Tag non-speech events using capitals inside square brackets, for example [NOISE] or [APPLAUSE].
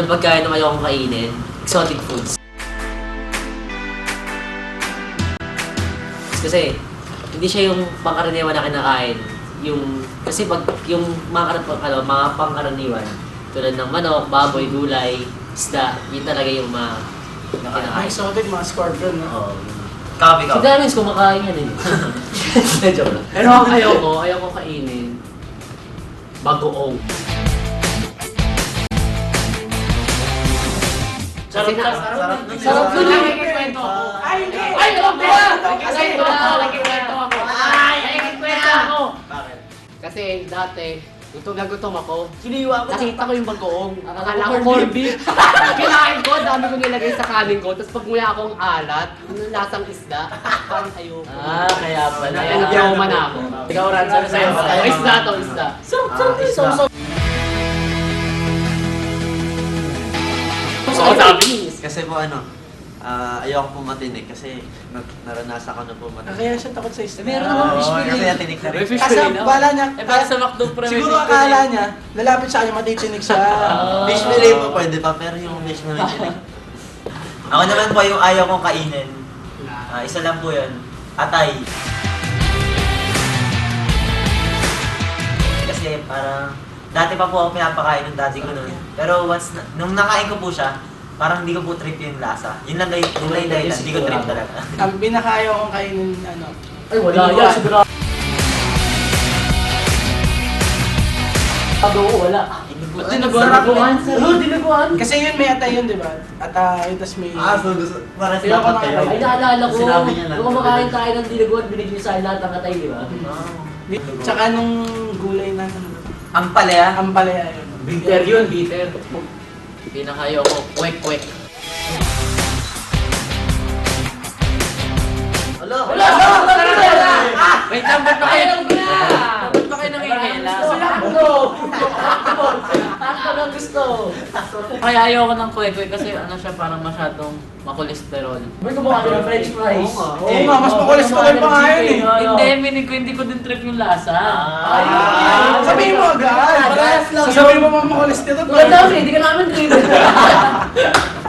pagkain na ayokong kainin, exotic foods. Kasi, hindi siya yung pangkaraniwan na kinakain. Yung, kasi pag yung mga, ano, mga pangkaraniwan, tulad ng manok, baboy, gulay, isda, yun talaga yung mga Mga kinakain. exotic, mga scorpion. No? Oo. Copy, Si copy. Darius kumakain yan eh. [LAUGHS] Joke lang. Pero ang ayoko, ayoko kainin bagoong. Sarap na, sarap na. Nakikikwento ako. Ay, hindi! Ay, alam ko na! Kasi- Nakikikwento ako, nakikikwento ako. Ay, nakikikwento ako. Bakit? Kasi dati, gutom na gutom ako. Kiniwa ko na. Nakita ko yung bagoong. Akala ko corned beef. [LAUGHS] Kinain ko, dami ko nilagay sa kanin ko. Tapos pag mula akong alat, yung lasang isda, parang ayoko. Ah, kaya pala. Kaya na-trauma na ako. Ikaw, Ran, sabi sa'yo. Isda to, isda. Sarap, Ah, sarap, isda. Kasi po ano, ah, ayoko po matinig kasi na- naranasan ko na po Ah, matinig. Kaya siya takot sa isda. Meron naman fish Oo, fillet. kasi natinig na rin. May fish Kasi fillet bala niya, Eh, para sa McDo pre. siguro akala niya, lalapit sa kanya, matitinig siya. Ah. Fish fillet po pwede pa, pero yung fish na matinig. [LAUGHS] Ako naman po yung ayaw kong kainin. Ah, isa lang po yun. Atay. Kasi parang, dati pa po ako pinapakain ng daddy ko noon. Pero once, na, nung nakain ko po siya, parang hindi ko po trip yung lasa. Yun lang dahil, yun lang dahilan, hindi ko trip talaga. [LAUGHS] Ang pinakaayaw kong kainin, ano, Ay, wala yan. Siguro. Bago, wala. Sarap Dinuguan. eh. Oo, dinuguan. kasi yun may atay yun, di ba? Atay, tas may... Ah, so gusto, para Sino dapat ka kayo. Ay, naalala ko. Sinabi niya lang. Nung kumakain tayo ng dinuguan, binigyan sa lahat ng katay, di ba? Tsaka nung gulay na, Ang palaya. ang palaya yun. Bitter yun, bitter. Pinakayo ko, kwek kwek. Wala! Wala! Wala! Wait lang, ba't pa kayo? Sakto ng gusto! Kaya ayoko ng kwek-kwek kasi ano siya parang masyadong makolesterol. May kumakain ng french fries. Oo Oo nga, mas makolesterol pa nga yun eh. Hindi, minig ko, hindi ko din trip yung lasa. Ah, sabihin mo agad! Parehas lang Sasabihin mo mga kolesterol. Wala daw, hindi ka namin trip. [LAUGHS]